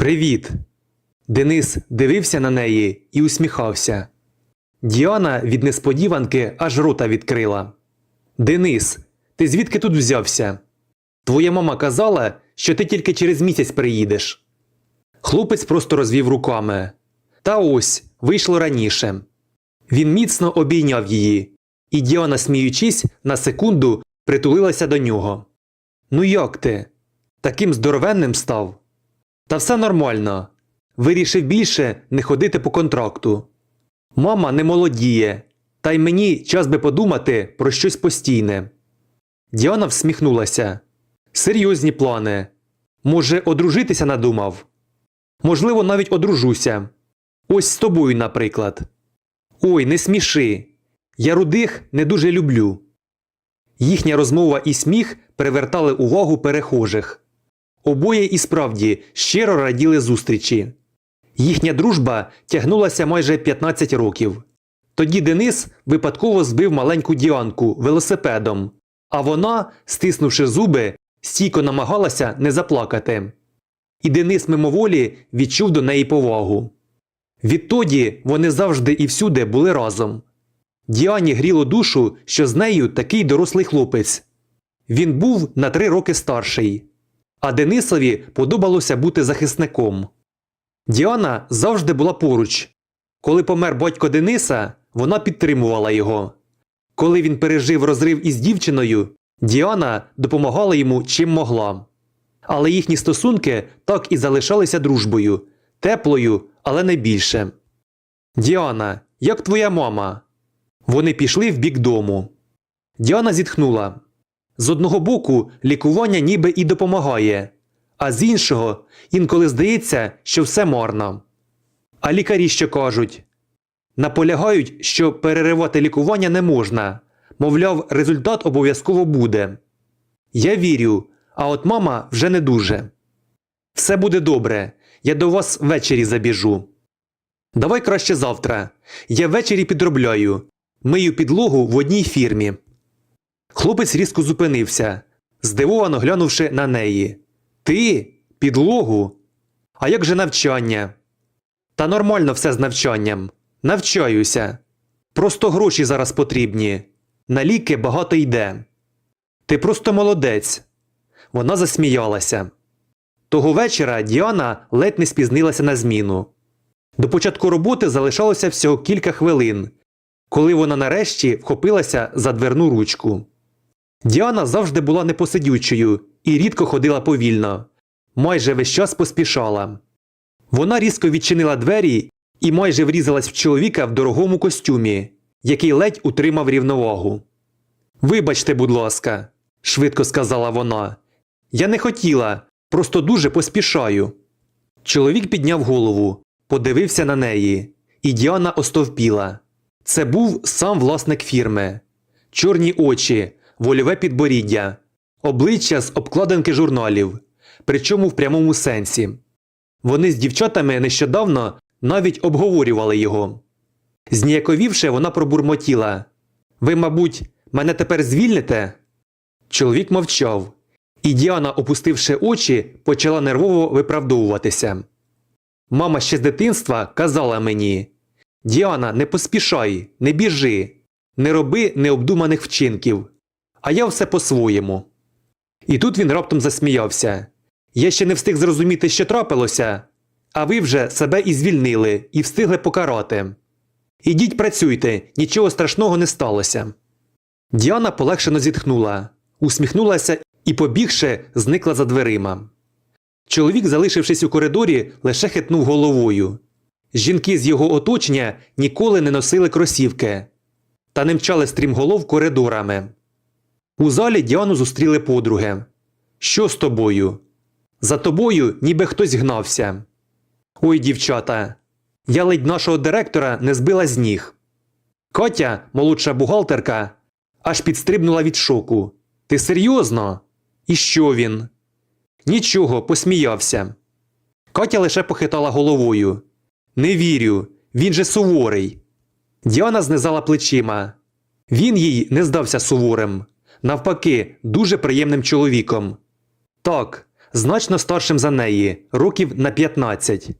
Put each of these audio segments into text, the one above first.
Привіт. Денис дивився на неї і усміхався. Діана від несподіванки аж рота відкрила. Денис, ти звідки тут взявся? Твоя мама казала, що ти тільки через місяць приїдеш. Хлопець просто розвів руками. Та ось вийшло раніше. Він міцно обійняв її, і Діана, сміючись, на секунду притулилася до нього. Ну як ти? Таким здоровенним став? Та все нормально. Вирішив більше не ходити по контракту. Мама не молодіє, та й мені час би подумати про щось постійне. Діана всміхнулася. Серйозні плани. Може, одружитися надумав? Можливо, навіть одружуся. Ось з тобою, наприклад. Ой, не сміши. Я рудих не дуже люблю. Їхня розмова і сміх привертали увагу перехожих. Обоє і справді щиро раділи зустрічі. Їхня дружба тягнулася майже 15 років. Тоді Денис випадково збив маленьку Діанку велосипедом, а вона, стиснувши зуби, стійко намагалася не заплакати. І Денис мимоволі відчув до неї повагу. Відтоді вони завжди і всюди були разом. Діані гріло душу, що з нею такий дорослий хлопець. Він був на три роки старший, а Денисові подобалося бути захисником. Діана завжди була поруч. Коли помер батько Дениса, вона підтримувала його. Коли він пережив розрив із дівчиною, Діана допомагала йому чим могла. Але їхні стосунки так і залишалися дружбою, теплою, але не більше. Діана, як твоя мама? Вони пішли в бік дому. Діана зітхнула. З одного боку, лікування ніби і допомагає, а з іншого, інколи здається, що все марно. А лікарі що кажуть? Наполягають, що переривати лікування не можна, мовляв, результат обов'язково буде. Я вірю, а от мама вже не дуже. Все буде добре, я до вас ввечері забіжу. Давай краще завтра. Я ввечері підробляю. Мию підлогу в одній фірмі. Хлопець різко зупинився, здивовано глянувши на неї. Ти? Підлогу? А як же навчання? Та нормально все з навчанням. Навчаюся. Просто гроші зараз потрібні. На ліки багато йде. Ти просто молодець. Вона засміялася. Того вечора Діана ледь не спізнилася на зміну. До початку роботи залишалося всього кілька хвилин, коли вона нарешті вхопилася за дверну ручку. Діана завжди була непосидючою і рідко ходила повільно, майже весь час поспішала. Вона різко відчинила двері і майже врізалась в чоловіка в дорогому костюмі, який ледь утримав рівновагу. Вибачте, будь ласка, швидко сказала вона. Я не хотіла, просто дуже поспішаю. Чоловік підняв голову, подивився на неї, і Діана остовпіла. Це був сам власник фірми. Чорні очі, вольове підборіддя, обличчя з обкладинки журналів, причому в прямому сенсі. Вони з дівчатами нещодавно навіть обговорювали його. Зніяковівши, вона пробурмотіла Ви, мабуть, мене тепер звільните? Чоловік мовчав, і Діана, опустивши очі, почала нервово виправдовуватися. Мама ще з дитинства казала мені Діана, не поспішай, не біжи, не роби необдуманих вчинків, а я все по-своєму. І тут він раптом засміявся. Я ще не встиг зрозуміти, що трапилося, а ви вже себе і звільнили, і встигли покарати. Ідіть працюйте, нічого страшного не сталося. Діана полегшено зітхнула, усміхнулася і, побігши, зникла за дверима. Чоловік, залишившись у коридорі, лише хитнув головою. Жінки з його оточення ніколи не носили кросівки та не мчали стрімголов коридорами. У залі Діану зустріли подруги. Що з тобою? За тобою ніби хтось гнався. Ой, дівчата, я ледь нашого директора не збила з ніг. Катя, молодша бухгалтерка, аж підстрибнула від шоку. Ти серйозно? І що він? Нічого, посміявся. Катя лише похитала головою. Не вірю, він же суворий. Діана знизала плечима. Він їй не здався суворим, навпаки, дуже приємним чоловіком. Так, значно старшим за неї, років на 15.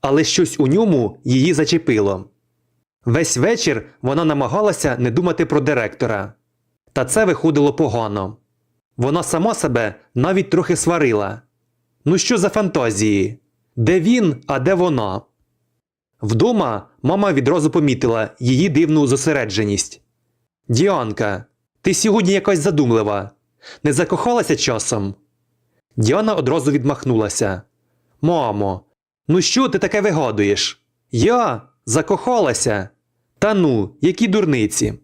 Але щось у ньому її зачепило. Весь вечір вона намагалася не думати про директора. Та це виходило погано. Вона сама себе навіть трохи сварила. Ну що за фантазії? Де він, а де вона? Вдома мама відразу помітила її дивну зосередженість. Діанка, ти сьогодні якась задумлива. Не закохалася часом? Діана одразу відмахнулася. Мамо, ну що ти таке вигадуєш? Я закохалася. Та ну, які дурниці.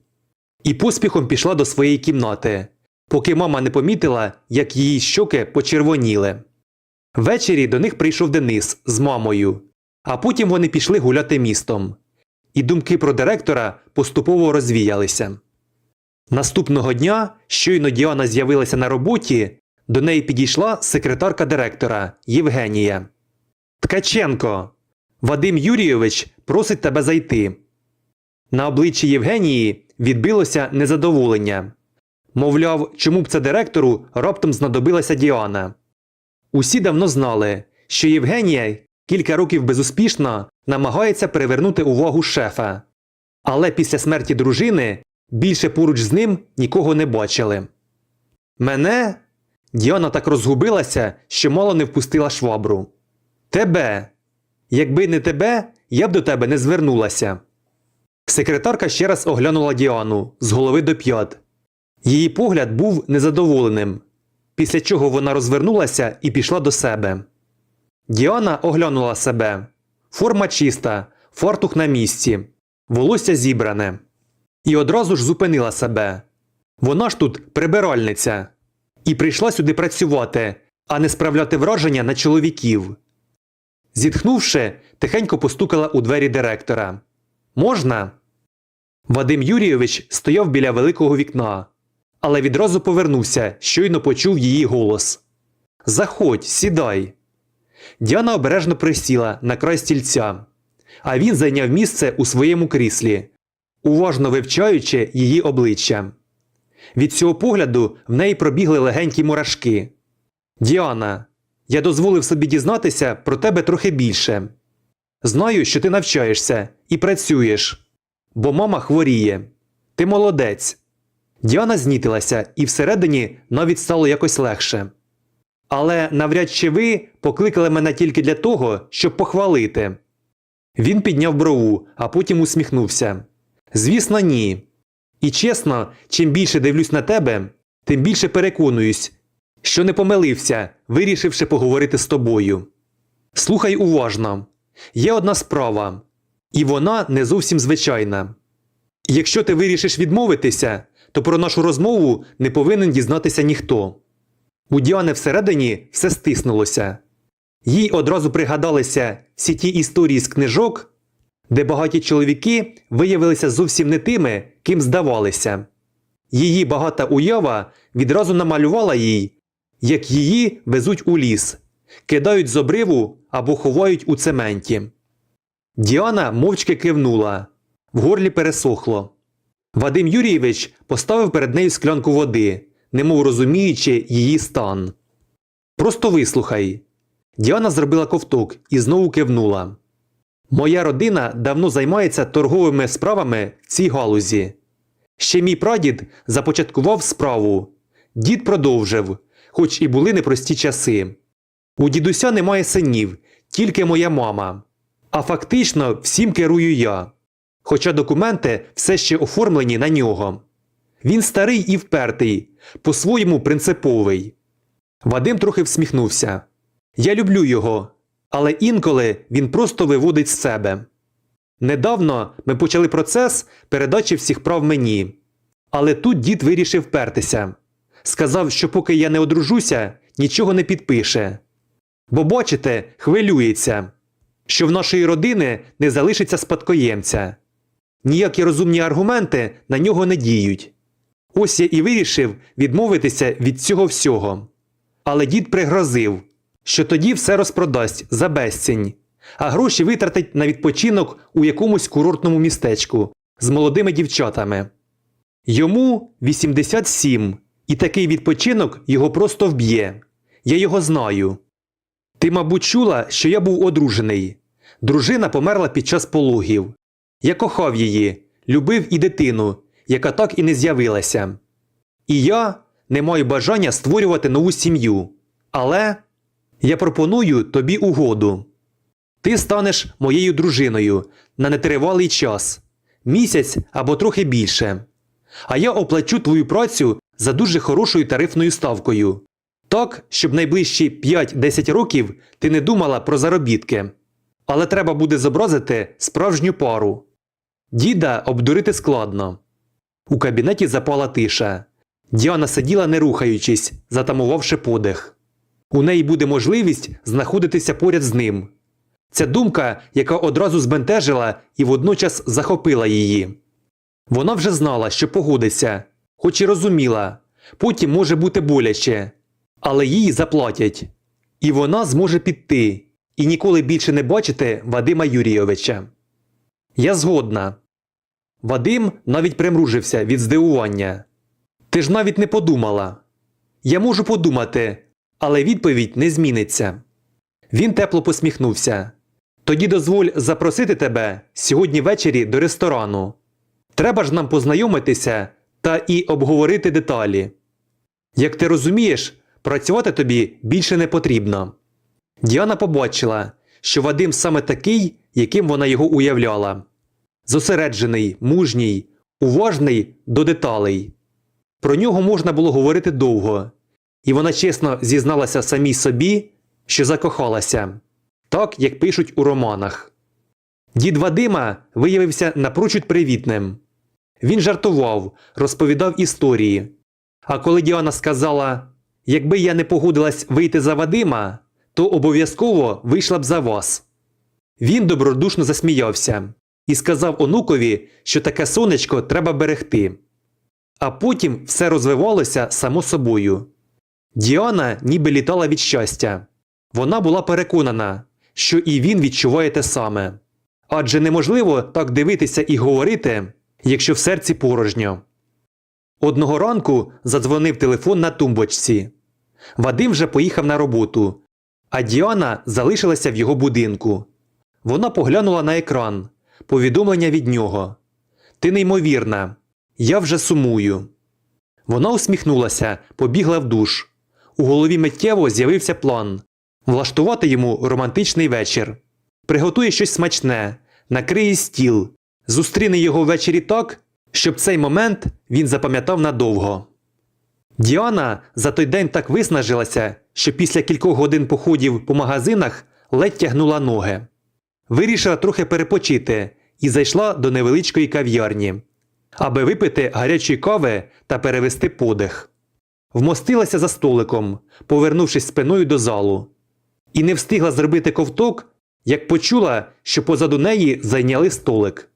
І поспіхом пішла до своєї кімнати, поки мама не помітила, як її щоки почервоніли. Ввечері до них прийшов Денис з мамою, а потім вони пішли гуляти містом. І думки про директора поступово розвіялися. Наступного дня, щойно Діана з'явилася на роботі, до неї підійшла секретарка директора Євгенія. Ткаченко, Вадим Юрійович просить тебе зайти. На обличчі Євгенії відбилося незадоволення. Мовляв, чому б це директору раптом знадобилася Діана. Усі давно знали, що Євгенія кілька років безуспішно намагається привернути увагу шефа. Але після смерті дружини більше поруч з ним нікого не бачили. Мене? Діана так розгубилася, що мало не впустила швабру. Тебе. Якби не тебе, я б до тебе не звернулася. Секретарка ще раз оглянула Діану з голови до п'ят. Її погляд був незадоволеним, після чого вона розвернулася і пішла до себе. Діана оглянула себе. Форма чиста, фартух на місці, волосся зібране. І одразу ж зупинила себе. Вона ж тут прибиральниця. І прийшла сюди працювати, а не справляти враження на чоловіків. Зітхнувши, тихенько постукала у двері директора. Можна? Вадим Юрійович стояв біля великого вікна, але відразу повернувся, щойно почув її голос. Заходь, сідай. Діана обережно присіла на край стільця, а він зайняв місце у своєму кріслі, уважно вивчаючи її обличчя. Від цього погляду в неї пробігли легенькі мурашки. Діана, я дозволив собі дізнатися про тебе трохи більше. Знаю, що ти навчаєшся і працюєш, бо мама хворіє. Ти молодець. Діана знітилася, і всередині навіть стало якось легше. Але навряд чи ви покликали мене тільки для того, щоб похвалити. Він підняв брову, а потім усміхнувся. Звісно, ні. І чесно, чим більше дивлюсь на тебе, тим більше переконуюсь, що не помилився, вирішивши поговорити з тобою. Слухай уважно. Є одна справа, і вона не зовсім звичайна. Якщо ти вирішиш відмовитися, то про нашу розмову не повинен дізнатися ніхто. У Діани всередині все стиснулося. Їй одразу пригадалися всі ті історії з книжок, де багаті чоловіки виявилися зовсім не тими, ким здавалися. Її багата уява відразу намалювала їй, як її везуть у ліс, кидають з обриву або ховають у цементі. Діана мовчки кивнула, в горлі пересохло. Вадим Юрійович поставив перед нею склянку води, немов розуміючи її стан. Просто вислухай. Діана зробила ковток і знову кивнула. Моя родина давно займається торговими справами в цій галузі. Ще мій прадід започаткував справу. Дід продовжив, хоч і були непрості часи. У дідуся немає синів, тільки моя мама. А фактично всім керую я. Хоча документи все ще оформлені на нього. Він старий і впертий, по-своєму принциповий. Вадим трохи всміхнувся. Я люблю його, але інколи він просто виводить з себе. Недавно ми почали процес передачі всіх прав мені. Але тут дід вирішив впертися. Сказав, що поки я не одружуся, нічого не підпише. Бо, бачите, хвилюється, що в нашої родини не залишиться спадкоємця. Ніякі розумні аргументи на нього не діють. Ось я і вирішив відмовитися від цього всього. Але дід пригрозив, що тоді все розпродасть за безцінь, а гроші витратить на відпочинок у якомусь курортному містечку з молодими дівчатами. Йому 87, і такий відпочинок його просто вб'є. я його знаю. Ти, мабуть, чула, що я був одружений. Дружина померла під час пологів. Я кохав її, любив і дитину, яка так і не з'явилася. І я не маю бажання створювати нову сім'ю. Але я пропоную тобі угоду. Ти станеш моєю дружиною на нетривалий час місяць або трохи більше. А я оплачу твою працю за дуже хорошою тарифною ставкою. Так, щоб найближчі 5-10 років ти не думала про заробітки. Але треба буде зобразити справжню пару. Діда обдурити складно. У кабінеті запала тиша. Діана сиділа не рухаючись, затамувавши подих. У неї буде можливість знаходитися поряд з ним. Ця думка, яка одразу збентежила і водночас захопила її. Вона вже знала, що погодиться, хоч і розуміла, потім може бути боляче, але їй заплатять. І вона зможе піти і ніколи більше не бачити Вадима Юрійовича. Я згодна. Вадим навіть примружився від здивування. Ти ж навіть не подумала. Я можу подумати, але відповідь не зміниться. Він тепло посміхнувся. Тоді дозволь запросити тебе сьогодні ввечері до ресторану. Треба ж нам познайомитися та і обговорити деталі. Як ти розумієш, працювати тобі більше не потрібно. Діана побачила, що Вадим саме такий, яким вона його уявляла зосереджений, мужній, уважний до деталей. Про нього можна було говорити довго, і вона чесно зізналася самій собі, що закохалася, так як пишуть у романах. Дід Вадима виявився напрочуд привітним. Він жартував, розповідав історії. А коли Діана сказала: якби я не погодилась вийти за Вадима, то обов'язково вийшла б за вас. Він добродушно засміявся і сказав онукові, що таке сонечко треба берегти. А потім все розвивалося само собою. Діана ніби літала від щастя. Вона була переконана, що і він відчуває те саме. Адже неможливо так дивитися і говорити, якщо в серці порожньо. Одного ранку задзвонив телефон на тумбочці. Вадим вже поїхав на роботу, а Діана залишилася в його будинку. Вона поглянула на екран, повідомлення від нього. Ти неймовірна, я вже сумую. Вона усміхнулася, побігла в душ. У голові миттєво з'явився план влаштувати йому романтичний вечір. Приготує щось смачне, накриє стіл, зустріне його ввечері так, щоб цей момент він запам'ятав надовго. Діана за той день так виснажилася, що після кількох годин походів по магазинах ледь тягнула ноги. Вирішила трохи перепочити і зайшла до невеличкої кав'ярні, аби випити гарячої кави та перевести подих. Вмостилася за столиком, повернувшись спиною до залу, і не встигла зробити ковток, як почула, що позаду неї зайняли столик.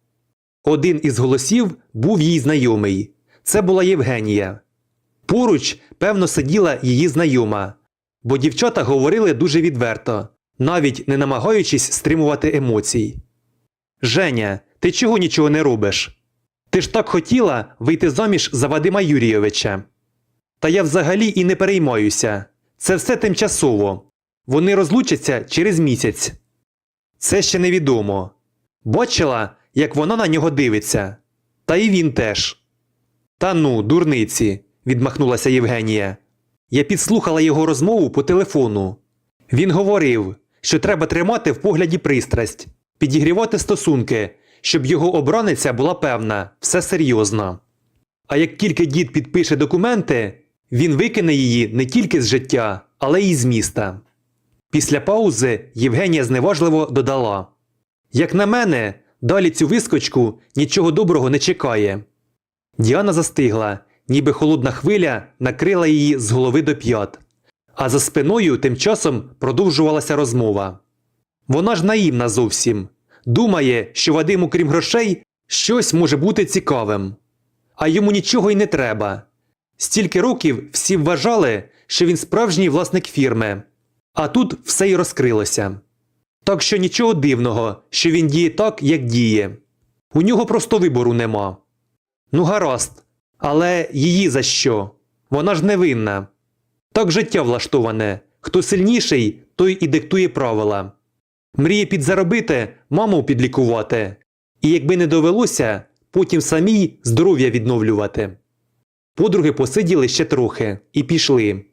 Один із голосів був їй знайомий це була Євгенія. Поруч, певно, сиділа її знайома, бо дівчата говорили дуже відверто, навіть не намагаючись стримувати емоцій. Женя, ти чого нічого не робиш? Ти ж так хотіла вийти заміж за Вадима Юрійовича. Та я взагалі і не переймаюся. Це все тимчасово. Вони розлучаться через місяць. Це ще невідомо. Бачила, як вона на нього дивиться. Та і він теж. Та ну, дурниці, відмахнулася Євгенія. Я підслухала його розмову по телефону. Він говорив, що треба тримати в погляді пристрасть, підігрівати стосунки, щоб його обраниця була певна, все серйозно. А як тільки дід підпише документи, він викине її не тільки з життя, але й з міста. Після паузи Євгенія зневажливо додала: Як на мене, далі цю вискочку нічого доброго не чекає. Діана застигла, ніби холодна хвиля накрила її з голови до п'ят, а за спиною тим часом продовжувалася розмова. Вона ж наївна зовсім думає, що Вадиму, крім грошей, щось може бути цікавим. А йому нічого й не треба. Стільки років всі вважали, що він справжній власник фірми, а тут все й розкрилося. Так що нічого дивного, що він діє так, як діє. У нього просто вибору нема. Ну, гаразд, але її за що? Вона ж невинна. Так життя влаштоване, Хто сильніший, той і диктує правила. Мріє підзаробити, маму підлікувати. І якби не довелося, потім самій здоров'я відновлювати. Подруги посиділи ще трохи і пішли.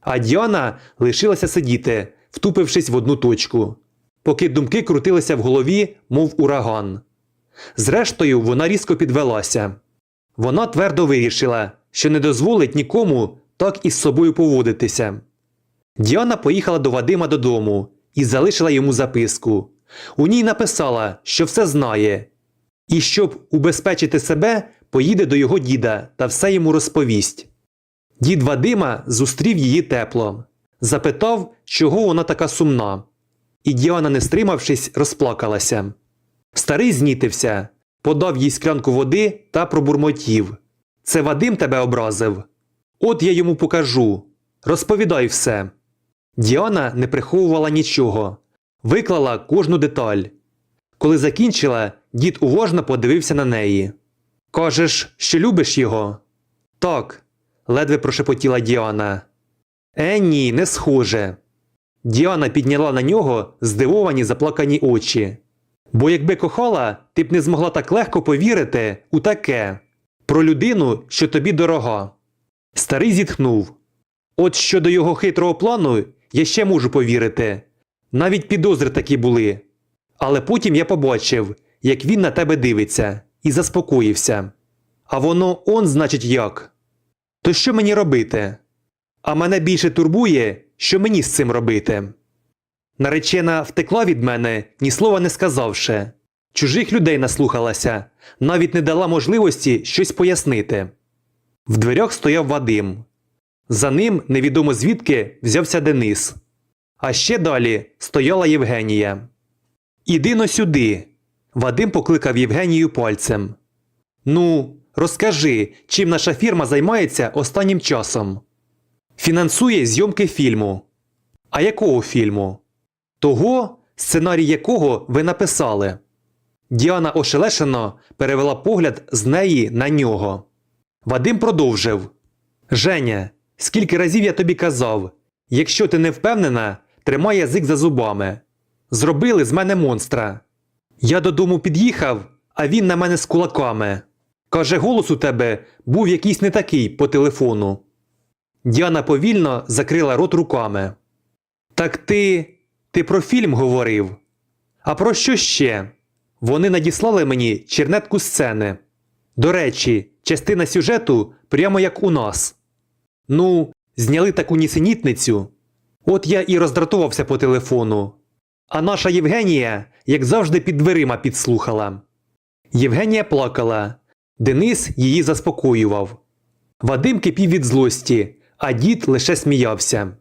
А Діана лишилася сидіти, втупившись в одну точку, поки думки крутилися в голові, мов ураган. Зрештою, вона різко підвелася. Вона твердо вирішила, що не дозволить нікому так із собою поводитися. Діана поїхала до Вадима додому і залишила йому записку. У ній написала, що все знає, і щоб убезпечити себе, поїде до його діда та все йому розповість. Дід Вадима зустрів її тепло, запитав, чого вона така сумна. І Діана, не стримавшись, розплакалася. Старий знітився, подав їй склянку води та пробурмотів. Це Вадим тебе образив. От я йому покажу. Розповідай все. Діана не приховувала нічого, виклала кожну деталь. Коли закінчила, дід уважно подивився на неї. Кажеш, що любиш його? Так, ледве прошепотіла Діана. Е, ні, не схоже. Діана підняла на нього здивовані заплакані очі. Бо якби кохала, ти б не змогла так легко повірити у таке про людину, що тобі дорога. Старий зітхнув. От щодо його хитрого плану, я ще можу повірити. Навіть підозри такі були. Але потім я побачив, як він на тебе дивиться, і заспокоївся. А воно он, значить, як. То що мені робити? А мене більше турбує, що мені з цим робити. Наречена втекла від мене, ні слова не сказавши. Чужих людей наслухалася, навіть не дала можливості щось пояснити. В дверях стояв Вадим. За ним невідомо звідки взявся Денис. А ще далі стояла Євгенія. Іди но сюди. Вадим покликав Євгенію пальцем. Ну, розкажи, чим наша фірма займається останнім часом. Фінансує зйомки фільму. А якого фільму? Того, сценарій якого ви написали. Діана ошелешено перевела погляд з неї на нього. Вадим продовжив Женя, скільки разів я тобі казав, якщо ти не впевнена, тримай язик за зубами. Зробили з мене монстра. Я додому під'їхав, а він на мене з кулаками. Каже, голос у тебе був якийсь не такий по телефону. Діана повільно закрила рот руками. Так ти. ти про фільм говорив? А про що ще? Вони надіслали мені чернетку сцени. До речі, частина сюжету прямо як у нас. Ну, зняли таку нісенітницю. От я і роздратувався по телефону. А наша Євгенія, як завжди, під дверима підслухала. Євгенія плакала. Денис її заспокоював. Вадим кипів від злості, а дід лише сміявся.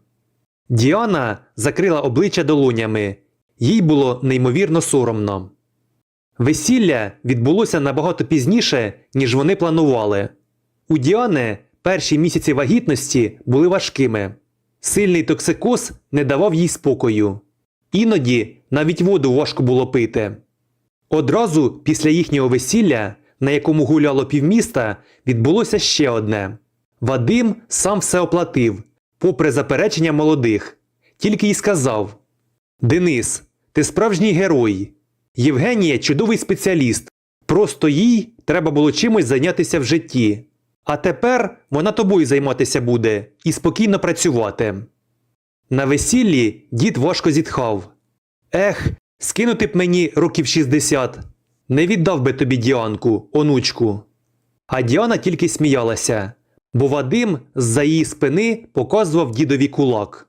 Діана закрила обличчя долонями. Їй було неймовірно соромно. Весілля відбулося набагато пізніше, ніж вони планували. У Діани перші місяці вагітності були важкими. Сильний токсикоз не давав їй спокою. Іноді навіть воду важко було пити. Одразу після їхнього весілля, на якому гуляло півміста, відбулося ще одне. Вадим сам все оплатив, попри заперечення молодих, тільки й сказав: Денис, ти справжній герой. Євгенія чудовий спеціаліст. Просто їй треба було чимось зайнятися в житті. А тепер вона тобою займатися буде і спокійно працювати. На весіллі дід важко зітхав. Ех, скинути б мені років 60. Не віддав би тобі Діанку, онучку. А Діана тільки сміялася, бо Вадим з-за її спини показував дідові кулак.